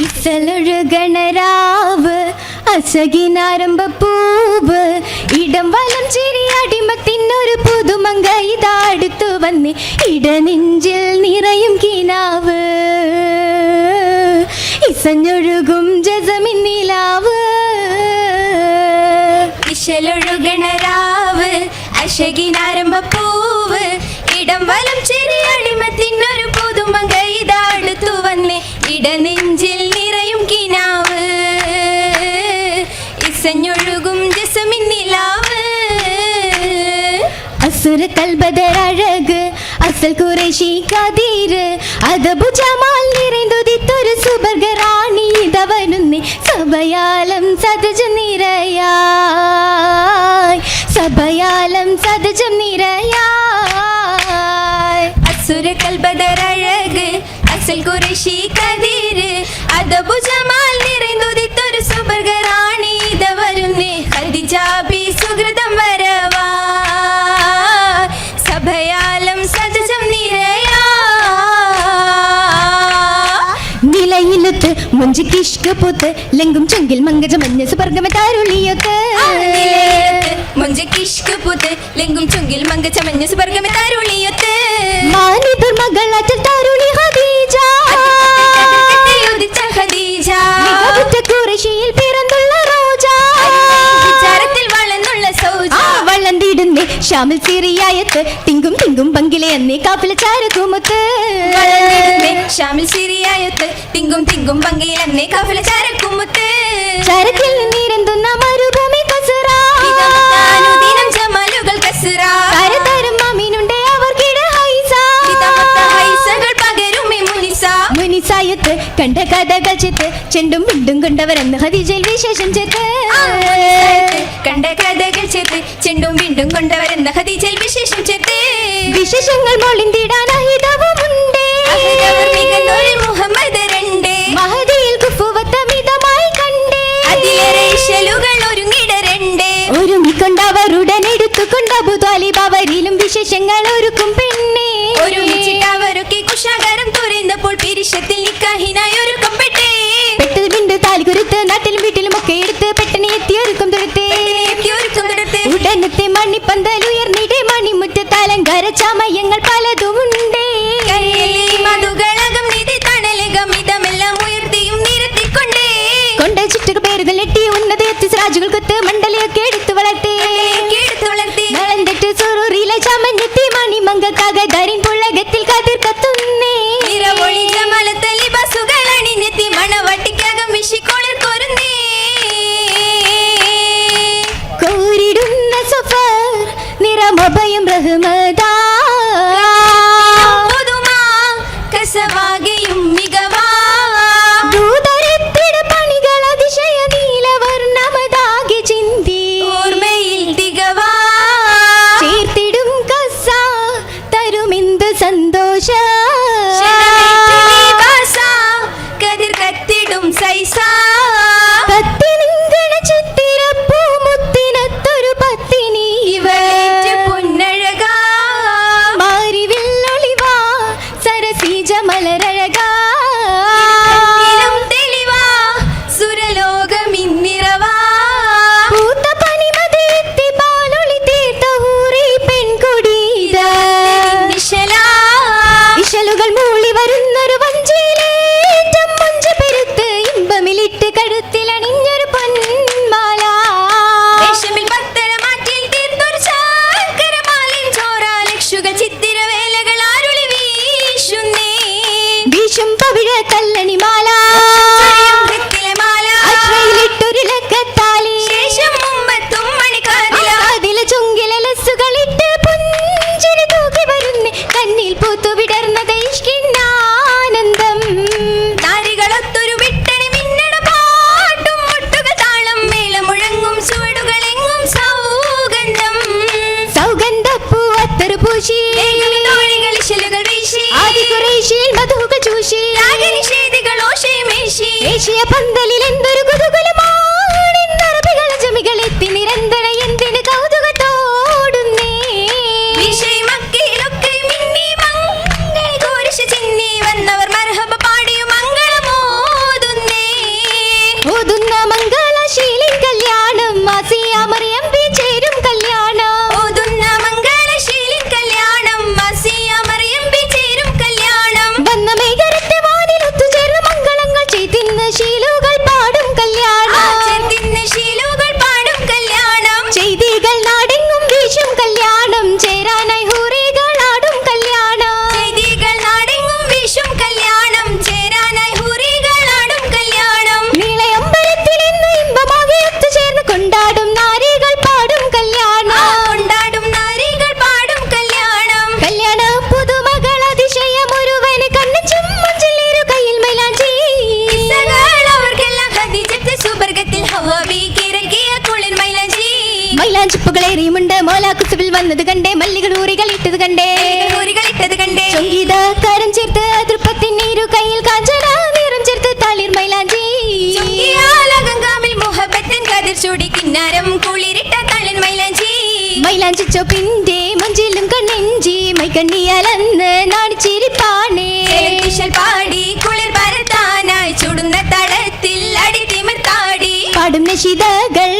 ഇസലൊഴുകണരാവ് അസകിനാരംഭ പൂവ്. ഇടം വലം ചിരി അടിമത്തിനൊരു പുതുമങ്ക ഇതാടുത്തു വന്ന് ഇടനെഞ്ചിൽ നിറയും കിനാവ്. ഇസഞ്ഞൊഴുകും ജസമിൻ നിലാവ്. ഇശലൊഴുകണരാവ് അശകിനാരംഭ പൂവ്. ഇടം വലം ചെറിയ അടിമത്തിനൊരു പുതുമങ്ക ഇതാടുത്തു വന്ന് ഇടനെഞ്ചിൽ അസുര കൽബദരഴക് അസൽ കുറേശി കതീര് അതബു ജമാൽ നിറൈന്തുതിത്തൊരു സുബർഗ റാണി ഇതവനുന്നി. സഭയാലം സതജം നിറയായി സഭയാലം സതജം നിറയായി അസുര കൽബദരഴക് അസൽ കുറേശി കതീര് അതബു ജമാൽ മുഞ്ചിക്കിഷ്ക പൂത്ത് ലെങ്കും ചൊങ്കിൽ മങ്കജ മഞ്ഞ സുപർഗമ താരുളിയൊക്കെ മുഞ്ചക്കിഷ്ക് പൂത്ത് ലെങ്കും ചുങ്കിൽ മങ്ക ചമഞ്ഞ സുവർഗമെ മാനിതുർ മകളാറ്റൽ വള്ളന്തിടുന്നേ ഷാമിൽ സിറിയായത്ത് തിങ്കും തിങ്കും പങ്കിലെ അന്നേ കാപ്പിലെ വളർന്നിടുന്നേ ഷാമിൽ സിറിയായത്ത് തിങ്കും തിങ്കും പങ്കയിലെന്നേ കാപ്പിലെ ചാരക്കുമുത്ത്. ചരക്കിൽ നീരെന്തുന്ന മരുഭൂമി കസറ. ജമാലുകൾ കസുറ. മുനിസായത്ത് കണ്ട കഥകൾ ചെത്ത് ചെണ്ടും വിണ്ടും കൊണ്ടവരെന്ന് ഹദീജയിൽ വിശേഷം ചെത്ത്. കണ്ട കഥകൾ ചേർത്ത് ചെണ്ടും വീണ്ടും കൊണ്ടുവരുന്ന ഹദീജൽ വിശേഷം ചേർത്ത് വിശേഷങ്ങൾ അഹദവർ മികന്നൊരു മുഹമ്മദ് രണ്ട്. മഹദിയിൽ കുഫുവത്തമിതമായി കണ്ടേ. അതിലേറെ ഇശലുകൾ ഒരുങ്ങിടരണ്ട് ഒരുമിക്കൊണ്ടവരുടൻ എടുത്തുകൊണ്ട് അബുതാലിബ് അവരിലും വിശേഷങ്ങൾ ഒരുക്കും കിന്നാരം കുളിരിട്ട കള്ളൻ മൈലാഞ്ചി. മൈലാഞ്ചി ചൊപ്പിന്റെ മഞ്ചിലും കണ്ണെഞ്ചി മൈക്കണ്ണിയലന്ന് നാണിച്ചിരിപ്പാണേ. പാടി കുളിർ പരത്താനായി ചുടുന്ന തടത്തിൽ അടിത്തിമിർത്താടി പാടും നശിതകൾ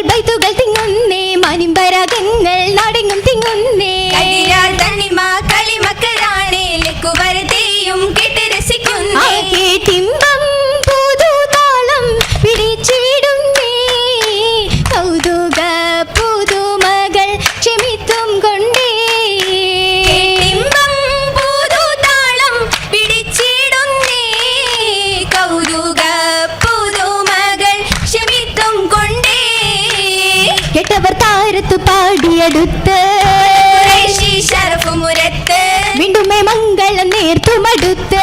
ശരഫുമുരത്ത് വീണ്ടുമേ മംഗളം നേർത്തുമടുത്ത്.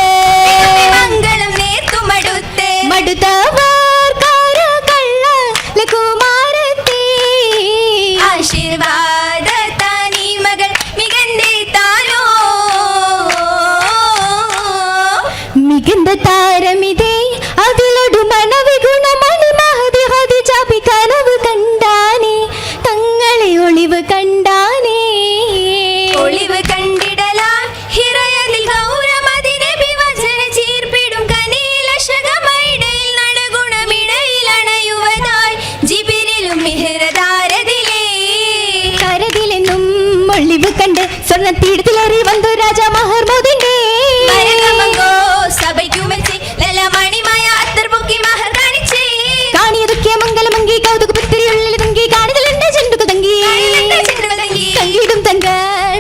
മംഗളം നേർത്തുമടുത്ത്. മടുത്തവർ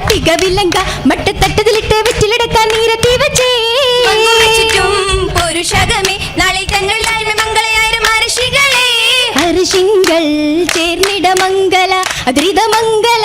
തികവില്ലങ്ക മട്ടത്തട്ടതിലിട്ട് നീരത്തി വെച്ചേ. പുരുഷകമേ നാളെ തങ്ങൾ ചേർന്നിട മംഗല അദ്രിത മംഗല